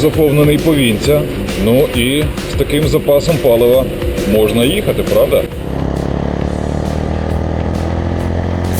Заповнений повінця. Ну і з таким запасом палива можна їхати, правда?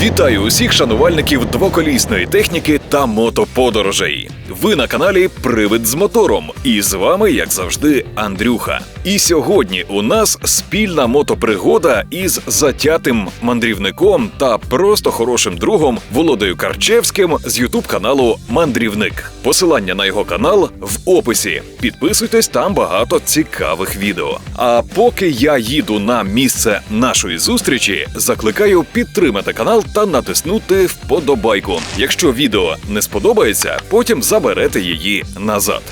Вітаю усіх шанувальників двоколісної техніки та мотоподорожей. Ви на каналі Привид з мотором. І з вами, як завжди, Андрюха. І сьогодні у нас спільна мотопригода із затятим мандрівником та просто хорошим другом Володою Карчевським з Ютуб каналу Мандрівник. Посилання на його канал в описі. Підписуйтесь, там багато цікавих відео. А поки я їду на місце нашої зустрічі, закликаю підтримати канал та натиснути вподобайку. Якщо відео не сподобається, потім заберете її назад.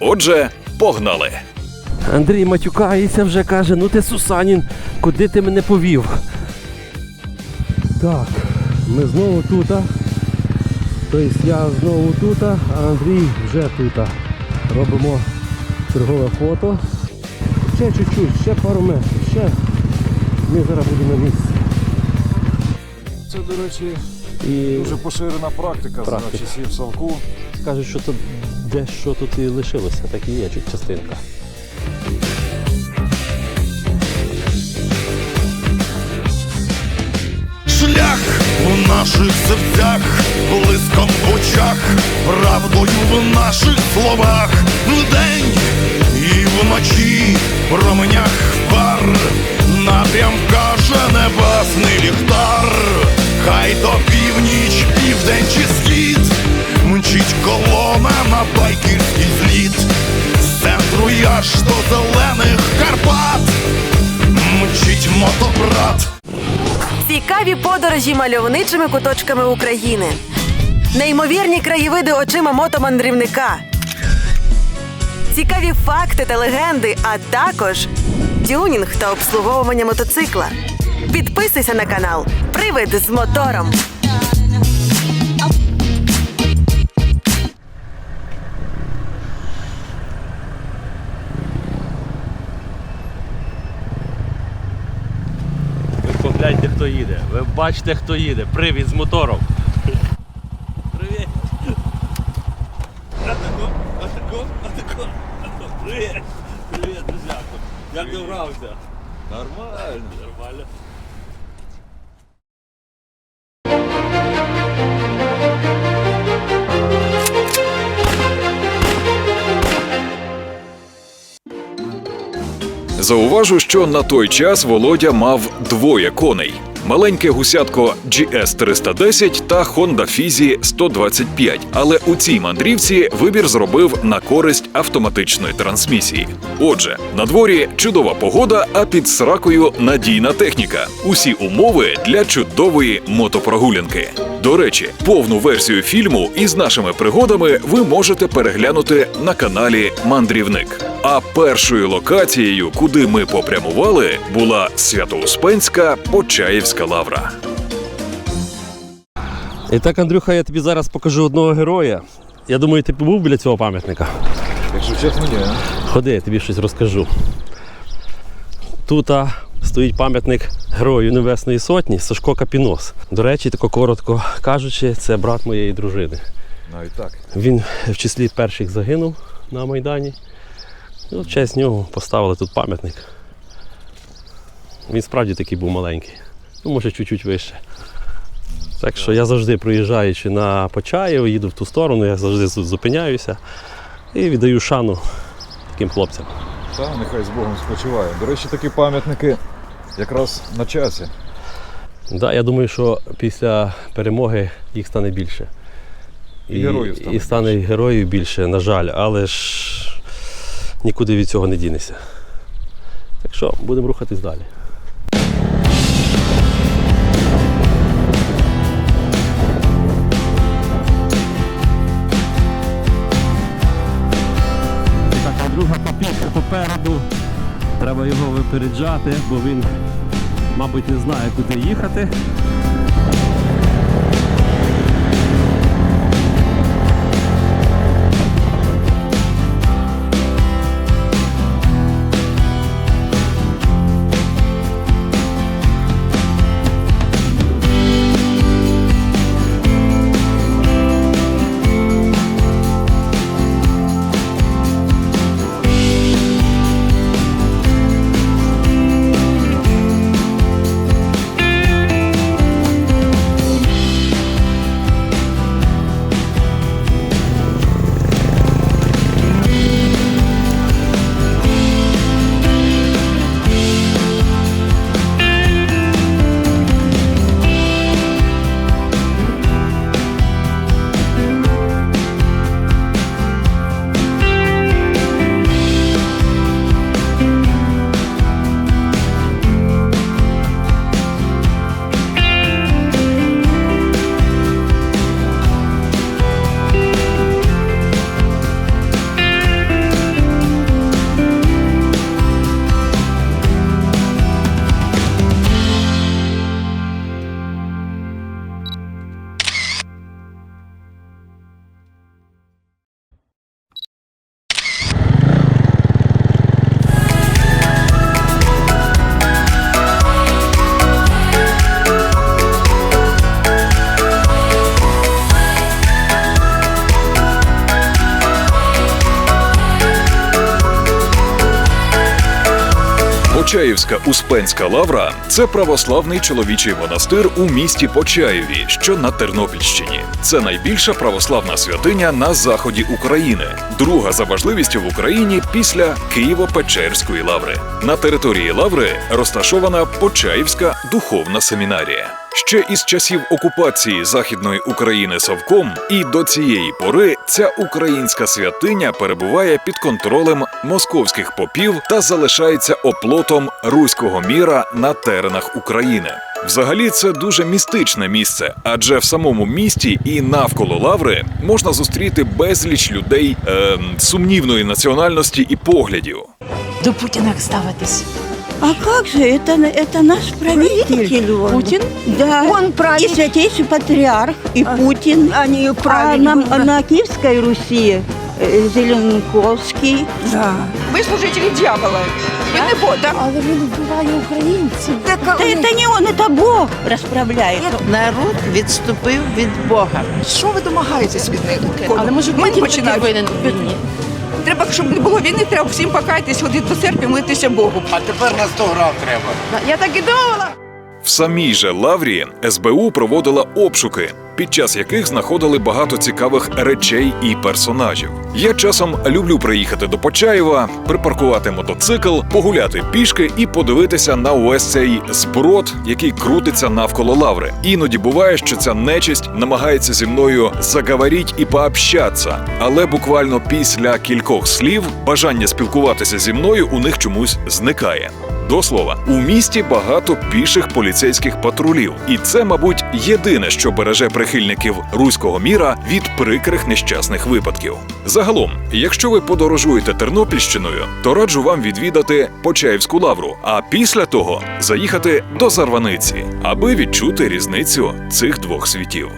Отже, погнали! Андрій матюкається вже каже, ну ти Сусанін, куди ти мене повів? Так, ми знову тут. Тобто я знову тут, а Андрій вже тут. Робимо чергове фото. Ще чуть-чуть, ще пару метрів, ще. Ми зараз будемо на місці. Це, до речі, І дуже поширена практика, Практика. за часів Савку. кажуть, що тут дещо тут і лишилося, так і є, частинка. Наших серцях, блиском в очах, правдою в наших словах, вдень і вночі, променях фар, напрям каже небесний ліхтар, хай то північ, південь чи схід, мчить колона на байкерський зліт, з центру аж до зелених Карпат, мчить мотобрат. Цікаві подорожі мальовничими куточками України. Неймовірні краєвиди очима мотомандрівника. Цікаві факти та легенди, а також тюнінг та обслуговування мотоцикла. Підписуйся на канал Привид з мотором. Хто їде. Ви бачите, хто їде. Привіт з мотором. Привіт. Атако, атако, атако. Привіт. Привіт, друзяко. Як добрався? Нормально. Нормально. Зауважу, що на той час Володя мав двоє коней: маленьке гусятко GS 310 та Honda Fizzy 125. Але у цій мандрівці вибір зробив на користь автоматичної трансмісії. Отже, на дворі чудова погода, а під сракою надійна техніка. Усі умови для чудової мотопрогулянки. До речі, повну версію фільму із нашими пригодами ви можете переглянути на каналі Мандрівник. А першою локацією, куди ми попрямували, була Свято-Успенська Почаївська лавра. І так, Андрюха, я тобі зараз покажу одного героя. Я думаю, ти був біля цього пам'ятника. Якщо чесно, ні. Ходи, я тобі щось розкажу. Тут а, стоїть пам'ятник Герою Небесної Сотні Сашко Капінос. До речі, тако коротко кажучи, це брат моєї дружини. Навіть так. Він в числі перших загинув на Майдані. І от в честь нього поставили тут пам'ятник. Він справді такий був маленький. Ну, може, чуть-чуть вище. Так що я завжди проїжджаючи на Почаєв, їду в ту сторону, я завжди тут зупиняюся і віддаю шану таким хлопцям. Та нехай з Богом спочиває. До речі, такі пам'ятники якраз на часі. Да, я думаю, що після перемоги їх стане більше. І героїв стане і стане і героїв більше, на жаль, але ж нікуди від цього не дінешся. Так що будемо рухатись далі. Друга папірка попереду. Треба його випереджати, бо він, мабуть, не знає, куди їхати. Почаївська Успенська лавра це православний чоловічий монастир у місті Почаєві, що на Тернопільщині. Це найбільша православна святиня на заході України, друга за важливістю в Україні після Києво-Печерської лаври. На території лаври розташована Почаївська духовна семінарія. Ще із часів окупації Західної України Совком і до цієї пори ця українська святиня перебуває під контролем московських попів та залишається оплотом руського міра на теренах України. Взагалі, це дуже містичне місце, адже в самому місті і навколо лаври можна зустріти безліч людей ем, сумнівної національності і поглядів. до Путіна ставитись. А как же, это, это наш правитель. он. Путин? Да. Он правитель. И святейший патриарх, и Путин. Они А на, на Киевской Руси э, Зеленковский. Да. Ви служителі дьявола. Ви не Бог, так? Але він вбиває українців. Да это не он, это Бог расправляет. Народ відступив від Бога. Що ви домагаєтесь від них? Але може Ми Путін такий починаємо. винен у війні? Треба, щоб не було війни, треба всім покаятись, ходити до церкви, молитися Богу. А тепер на 100 грам треба. Я так і думала. В самій же лаврі СБУ проводила обшуки, під час яких знаходили багато цікавих речей і персонажів. Я часом люблю приїхати до Почаєва, припаркувати мотоцикл, погуляти пішки і подивитися на увесь цей зброд, який крутиться навколо лаври. Іноді буває, що ця нечисть намагається зі мною заговоріть і пообщатися, але буквально після кількох слів бажання спілкуватися зі мною у них чомусь зникає. До слова, у місті багато піших поліцейських патрулів, і це, мабуть, єдине, що береже прихильників руського міра від прикрих нещасних випадків. Загалом, якщо ви подорожуєте Тернопільщиною, то раджу вам відвідати Почаївську лавру, а після того заїхати до Зарваниці, аби відчути різницю цих двох світів.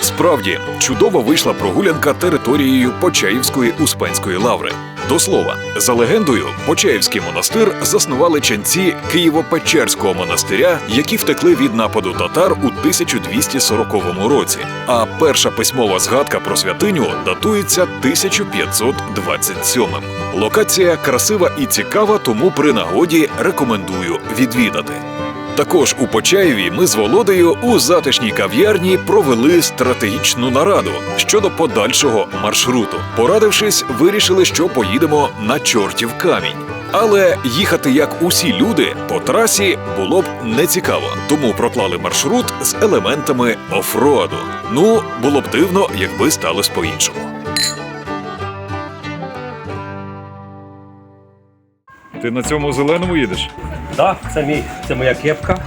Справді чудово вийшла прогулянка територією Почаївської Успенської лаври. До слова, за легендою, Почаївський монастир заснували ченці Києво-Печерського монастиря, які втекли від нападу татар у 1240 році. А перша письмова згадка про святиню датується 1527. Локація красива і цікава, тому при нагоді рекомендую відвідати. Також у Почаєві ми з Володею у затишній кав'ярні провели стратегічну нараду щодо подальшого маршруту. Порадившись, вирішили, що поїдемо на чортів камінь. Але їхати як усі люди по трасі було б нецікаво, тому проклали маршрут з елементами офроаду. Ну, було б дивно, якби сталося по-іншому. Ти на цьому зеленому їдеш? Так, це мій, це моя кепка.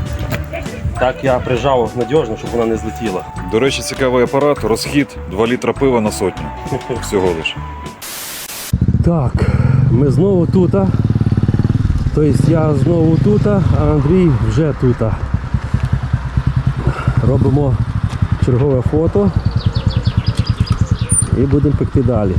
Так я прижав надіжно, щоб вона не злетіла. До речі, цікавий апарат, розхід 2 літра пива на сотню. Всього лиш. Так, ми знову тут. Тобто я знову тут, а Андрій вже тут. Робимо чергове фото і будемо пекти далі.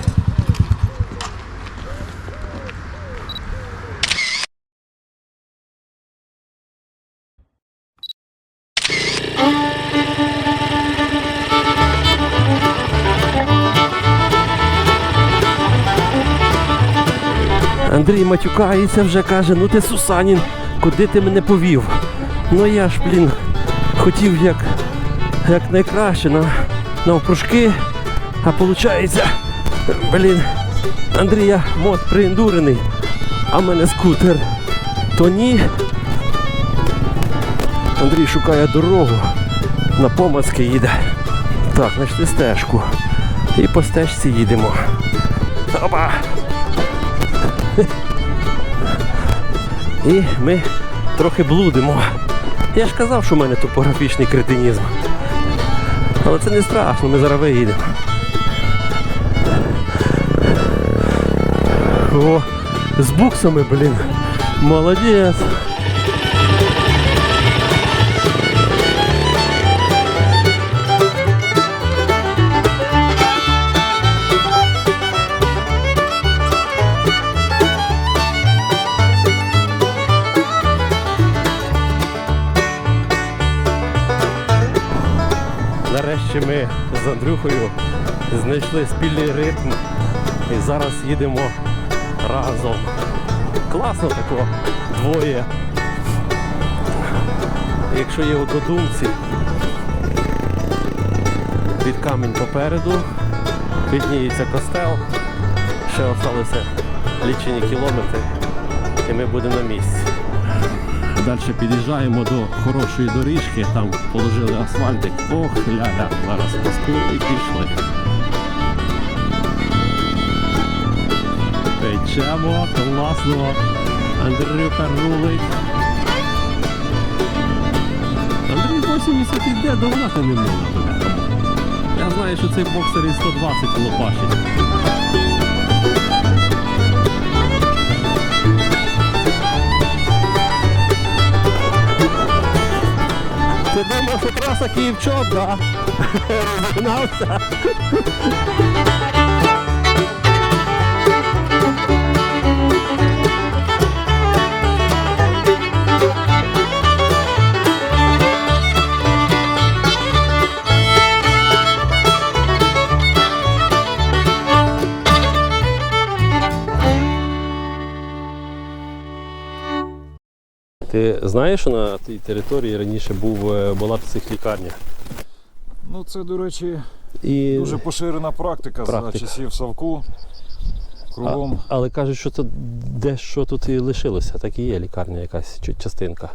Андрій матюкається вже каже, ну ти Сусанін, куди ти мене повів? Ну я ж, блін, хотів як, як найкраще на, навпрошки, а виходить, блін, Андрія мод приіндурений, а в мене скутер. То ні. Андрій шукає дорогу, на помацки їде. Так, знайшли стежку. І по стежці їдемо. Опа! І ми трохи блудимо. Я ж казав, що в мене топографічний кретинізм. Але це не страшно, ми зараз виїдемо. О, з буксами, блін. Молодець. Нарешті ми з Андрюхою знайшли спільний ритм і зараз їдемо разом. Класно тако двоє. Якщо є однодумці, під камінь попереду, підніється костел, ще залишилися лічені кілометри, і ми будемо на місці. Далі під'їжджаємо до хорошої доріжки, там положили асфальтик. Ох, ля-ля, зараз пуску і пішли. Печемо, класно. Андрюха рулить. Андрій 80 іде, догнати не можна. Я знаю, що цей боксер із 120 лопашить. Ти думав, що траса Київ-Чоп, да? Розігнався. Ти знаєш, що на тій території раніше був, е, була психлікарня? Ну це, до речі, І... дуже поширена практика, Практика. за часів Савку. Кругом. А, але кажуть, що це дещо тут і лишилося, так і є лікарня якась частинка.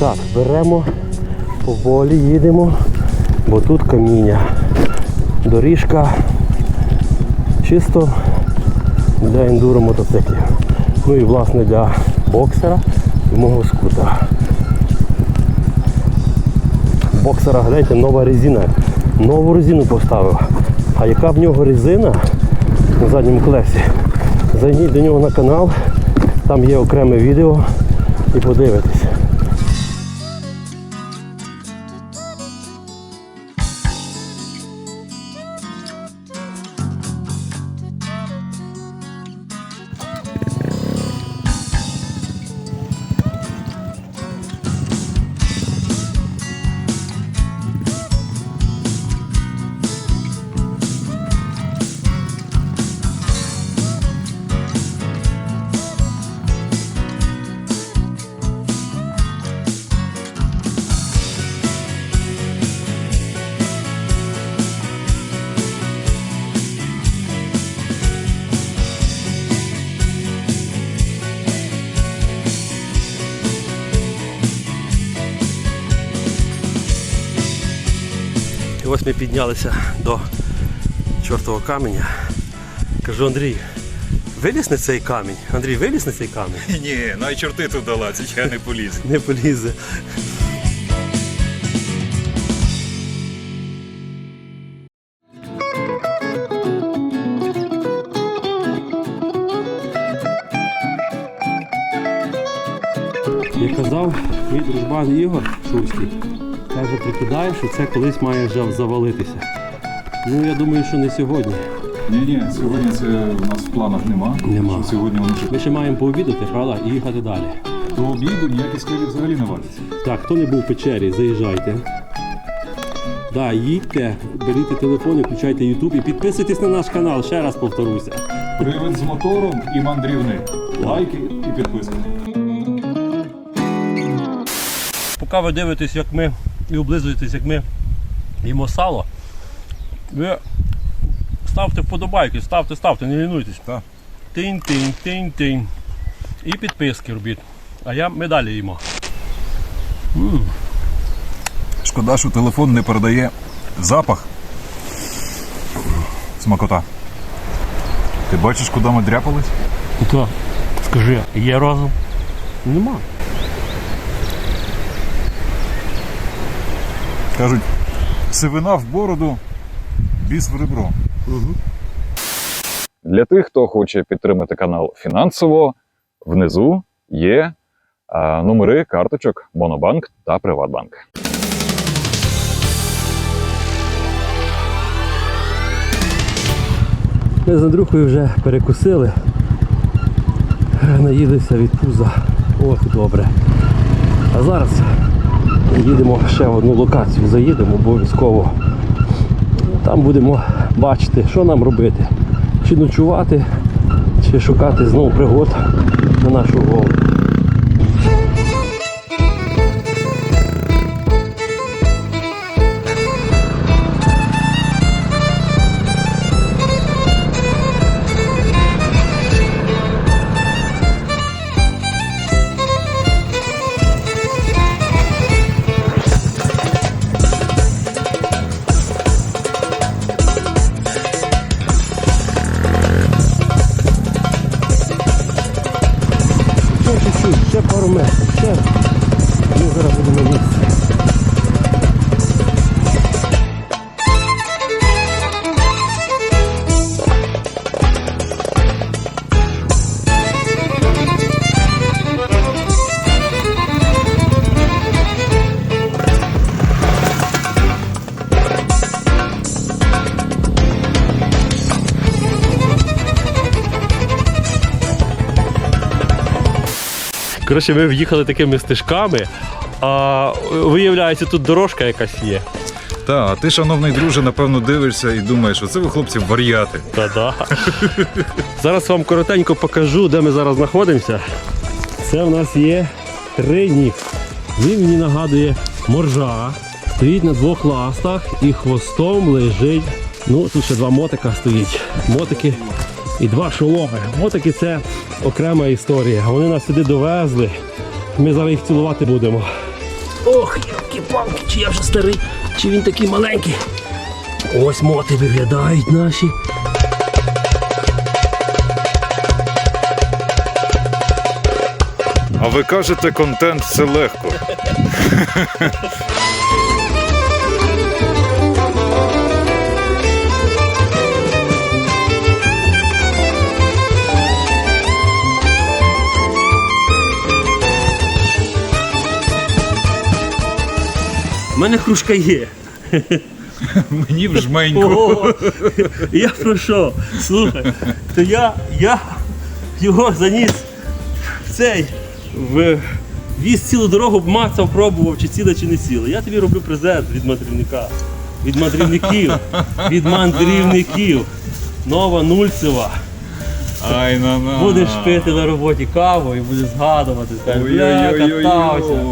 Так, беремо, поволі їдемо, бо тут каміння. Доріжка чисто для ендуро мотоциклів. Ну і власне для боксера і мого скутера. Боксера, гляньте, нова резина. Нову резину поставив. А яка в нього резина на задньому колесі? Зайдіть до нього на канал, там є окреме відео і подивитесь. І ось ми піднялися до чортового каменя. Кажу, Андрій, виліз на цей камінь. Андрій, виліз на цей камінь. Ні, най чорти туди лазять, я не поліз. Не полізе. Як казав мій дружбан Ігор Шульський, каже, прикидає, що це колись має вже завалитися. Ну, я думаю, що не сьогодні. Ні, ні, сьогодні це у нас в планах нема. Нема. Що Сьогодні воно ще Ми ще маємо пообідати, правда, і їхати далі. до обіду ніякі скелі взагалі не валяться. Так, хто не був в печері, заїжджайте. Да, їдьте, беріть телефон, включайте YouTube і підписуйтесь на наш канал, ще раз повторюся. Привид з мотором і мандрівник. Лайки і підписки. Поки ви дивитесь, як ми і облизуєтесь, як ми їмо сало, ви ставте вподобайки, ставте, ставте, не лінуйтесь. Так. Тинь-тинь, тинь-тинь. І підписки робіть. А я ми далі їмо. Шкода, що телефон не передає запах. Смакота. Ти бачиш, куди ми дряпались? То, скажи, є розум? Нема. Кажуть, сивина в бороду, біс в ребро. Для тих, хто хоче підтримати канал фінансово, внизу є а, номери карточок Монобанк та Приватбанк. Ми з Андрюхою вже перекусили. Наїлися від пуза. Ох, добре. А зараз їдемо ще в одну локацію, заїдемо обов'язково. Там будемо бачити, що нам робити. Чи ночувати, чи шукати знову пригод на нашу голову. Коротше, ми в'їхали такими стежками, а виявляється, тут дорожка якась є. Та, а ти, шановний друже, напевно, дивишся і думаєш, оце ви хлопці вар'яти. Та-да. Зараз вам коротенько покажу, де ми зараз знаходимося. Це в нас є тринік. Він мені нагадує моржа. Стоїть на двох ластах і хвостом лежить. Ну, тут ще два мотика стоїть. Мотики і два шоломи. Мотики це окрема історія. Вони нас сюди довезли. Ми зараз їх цілувати будемо. Ох, які палки, чи я вже старий, чи він такий маленький. Ось моти виглядають наші. А ви кажете, контент це легко. У мене кружка є. Мені в жменьку. Ого, я про що? Слухай, то я, я його заніс в цей в віз цілу дорогу, мацав, пробував, чи ціле, чи не ціле. Я тобі роблю презент від мандрівника. Від мандрівників. Від мандрівників. Нова Нульцева. Ай на на. Будеш пити на роботі каву і будеш згадувати. Бля, катався.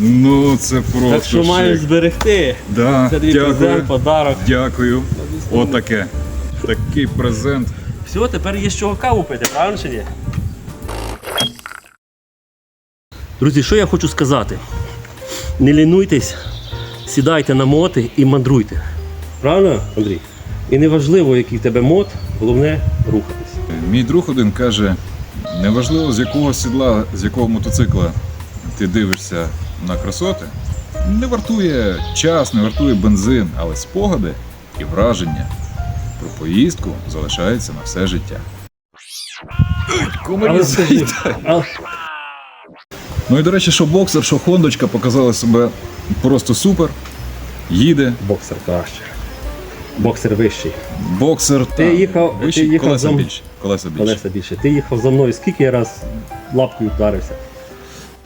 Ну, це просто. Так що маєш шик. зберегти. Да, Це твій дякую. презент, подарок. Дякую. Отаке. Такий презент. Все, тепер є з чого каву пити, правильно чи ні? Друзі, що я хочу сказати? Не лінуйтесь, сідайте на моти і мандруйте. Правильно, Андрій? І неважливо, який в тебе мод, головне рухатись. Мій друг один каже: неважливо з якого сідла, з якого мотоцикла ти дивишся на красоти, не вартує час, не вартує бензин, але спогади і враження про поїздку залишаються на все життя. Але скажи, а, Ну і до речі, що боксер, що хондочка показали себе просто супер. Їде, боксер краще. Боксер вищий. боксер Ти та, їхав- вищий, ти їхав колеса за- більше. Колеса більше. Колеса більше. Ти їхав за мною, скільки я раз лапкою вдарився.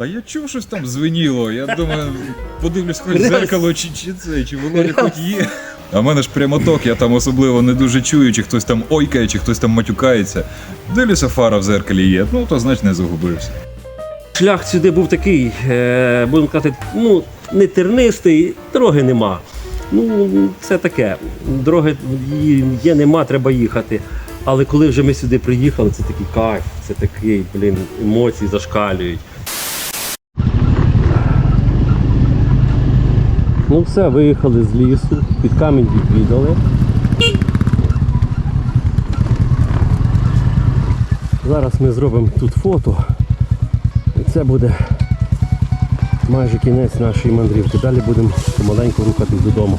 Та я чув щось там звеніло. Я думаю, подивлюсь хоч зеркало, чи, чи це, чи воно хоч є. А в мене ж прямоток, я там особливо не дуже чую, чи хтось там ойкає, чи хтось там матюкається. Дивлюся, фара в зеркалі є, ну то значить не загубився. Шлях сюди був такий, е, будемо казати, ну, не тернистий, дороги нема. Ну, це таке. Дороги є, нема, треба їхати. Але коли вже ми сюди приїхали, це такий кайф, це такий, блін, емоції зашкалюють. Ну все, виїхали з лісу, під камінь відвідали. Зараз ми зробимо тут фото. І це буде майже кінець нашої мандрівки. Далі будемо помаленьку рухатись додому.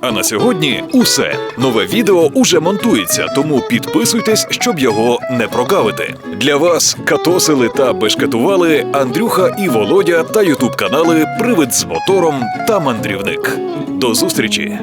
А на сьогодні усе. Нове відео уже монтується, тому підписуйтесь, щоб його не прогавити. Для вас катосили та бешкетували Андрюха і Володя та ютуб канали Привид з мотором та мандрівник. До зустрічі!